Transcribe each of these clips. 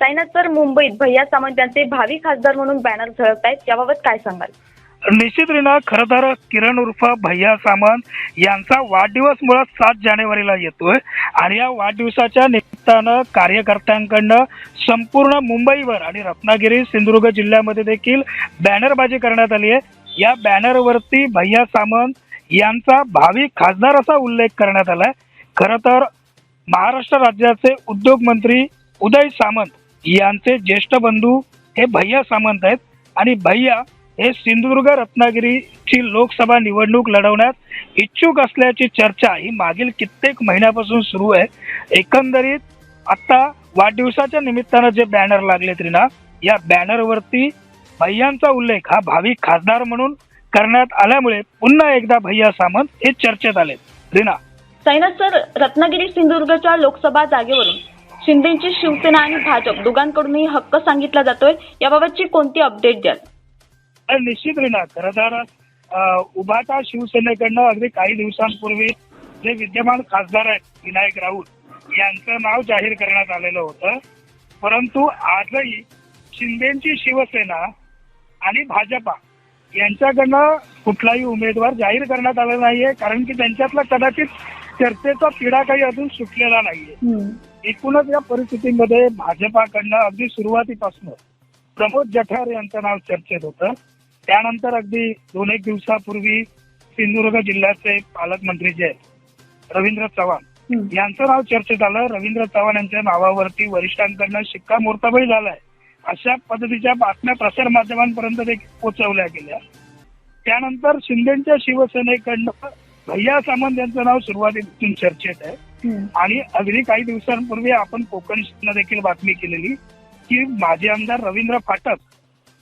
Sainath sir मुंबईत भैया सामंत यांचे भावी खासदार म्हणून बॅनर झळकत आहेत याबाबत काय सांगाल? निश्चित रीना खरं तर किरण उर्फ भैया सामंत यांचा वाढदिवस मुळात सात जानेवारीला येतोय आणि या वाढदिवसाच्या निमित्तानं कार्यकर्त्यांकडनं संपूर्ण मुंबईवर आणि रत्नागिरी सिंधुदुर्ग जिल्ह्यामध्ये देखील बॅनरबाजी करण्यात आली आहे. या बॅनरवरती भैया सामंत यांचा भावी खासदार असा उल्लेख करण्यात आलाय. खरं तर महाराष्ट्र राज्याचे उद्योग मंत्री उदय सामंत यांचे ज्येष्ठ बंधू हे भैया सामंत आहेत. आणि भैया हे सिंधुदुर्ग रत्नागिरीची लोकसभा निवडणूक लढवण्यात इच्छुक असल्याची चर्चा ही मागील कित्येक महिन्यापासून सुरू आहे. एकंदरीत आता वाढदिवसाच्या निमित्तानं जे बॅनर लागले ना या बॅनरवरती भैयांचा उल्लेख हा भावी खासदार म्हणून करण्यात आल्यामुळे पुन्हा एकदा भैया सामंत हे चर्चेत आले रीना साईनाथ सर रत्नागिरी सिंधुदुर्गच्या लोकसभा जागेवरून शिंदेची शिवसेना आणि भाजप दोघांकडूनही हक्क सांगितला जातोय. याबाबतची कोणती अपडेट द्याल? निश्चित रीना खरं तर उभाटा शिवसेनेकडनं अगदी काही दिवसांपूर्वी जे विद्यमान खासदार आहेत विनायक राऊत यांचं नाव जाहीर करण्यात आलेलं होतं. परंतु आजही शिंदेची शिवसेना आणि भाजपा यांच्याकडनं कुठलाही उमेदवार जाहीर करण्यात आला नाहीये कारण की त्यांच्यातला कदाचित चर्चेचा पिढा काही अजून सुटलेला नाहीये. एकूणच या परिस्थितीमध्ये भाजपाकडनं अगदी सुरुवातीपासून प्रमोद जठार यांचं नाव चर्चेत होतं. त्यानंतर अगदी दोन एक दिवसापूर्वी सिंधुदुर्ग जिल्ह्याचे पालकमंत्री जे आहेत रवींद्र चव्हाण यांचं नाव चर्चेत आलं. रवींद्र चव्हाण यांच्या नावावरती वरिष्ठांकडनं शिक्कामोर्तबही झालाय. अशा पद्धतीच्या बातम्या प्रसार माध्यमांपर्यंत देखील पोहोचवल्या गेल्या. त्यानंतर शिंदेच्या शिवसेनेकडनं भैया सामंत यांचं नाव सुरुवातीपासून चर्चेत आहे. आणि अगदी काही दिवसांपूर्वी आपण कोकण देखील बातमी केलेली की माजी आमदार रवींद्र फाटक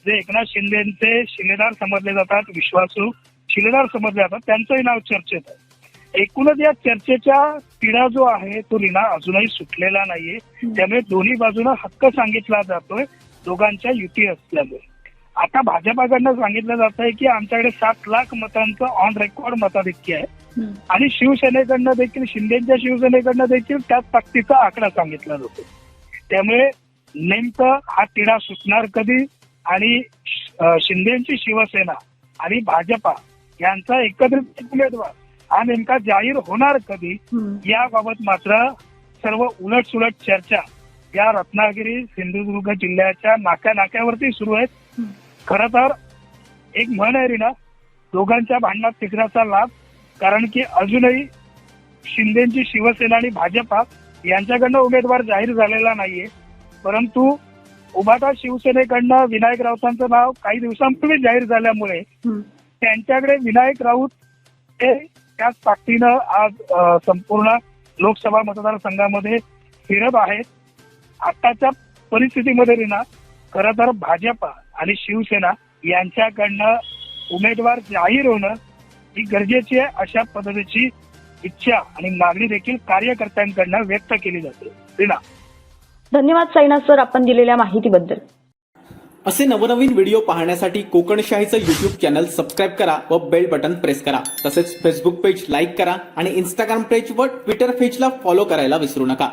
जे एकनाथ शिंदेचे शिलेदार समजले जातात विश्वासू शिलेदार समजले जातात त्यांचंही नाव चर्चेत आहे. एकूणच या चर्चेच्या पिढा जो आहे तो रीना अजूनही सुटलेला नाहीये. त्यामुळे दोन्ही बाजूनं हक्क सांगितला जातोय दोघांच्या युती असल्यामुळे. आता भाजपाकडनं सांगितलं जात आहे की आमच्याकडे सात लाख मतांचं ऑन रेकॉर्ड मताधिक्य आहे. आणि शिवसेनेकडनं देखील शिंदेच्या शिवसेनेकडनं देखील त्याच ताकदीचा आकडा सांगितला जातो. त्यामुळे नेमकं हा तिढा सुटणार कधी? आणि शिंदेची शिवसेना आणि भाजपा यांचा एकत्रित उमेदवार हा नेमका जाहीर होणार कधी? याबाबत मात्र सर्व उलट सुलट चर्चा या रत्नागिरी सिंधुदुर्ग जिल्ह्याच्या नाक्या नाक्यावरती सुरू आहेत. खरं तर एक म्हण आहे रीना दोघांच्या भांडणात तिसऱ्याचा लाभ कारण की अजूनही शिंदेची शिवसेना आणि भाजपा यांच्याकडनं उमेदवार जाहीर झालेला नाहीये. परंतु उभाटा शिवसेनेकडनं विनायक राऊतांचं नाव काही दिवसांपूर्वी जाहीर झाल्यामुळे त्यांच्याकडे विनायक राऊत हे त्याच ताकदीनं आज संपूर्ण लोकसभा मतदारसंघामध्ये फिरत आहेत. आताच्या परिस्थितीमध्ये रीना खरं तर भाजपा आणि शिवसेना यांच्याकडनं उमेदवार जाहीर होणं ही गरजेची आहे अशा पद्धतीची इच्छा आणि मागणी देखील कार्यकर्त्यांकडनं व्यक्त केली जाते. रीना. धन्यवाद साईनाथ सर आपण दिलेल्या माहितीबद्दल. असे नवनवीन व्हिडिओ पाहण्यासाठी कोकणशाहीचं युट्यूब चॅनल सबस्क्राईब करा व बेल बटन प्रेस करा. तसेच फेसबुक पेज लाईक करा आणि इंस्टाग्राम पेज व ट्विटर पेजला फॉलो करायला विसरू नका.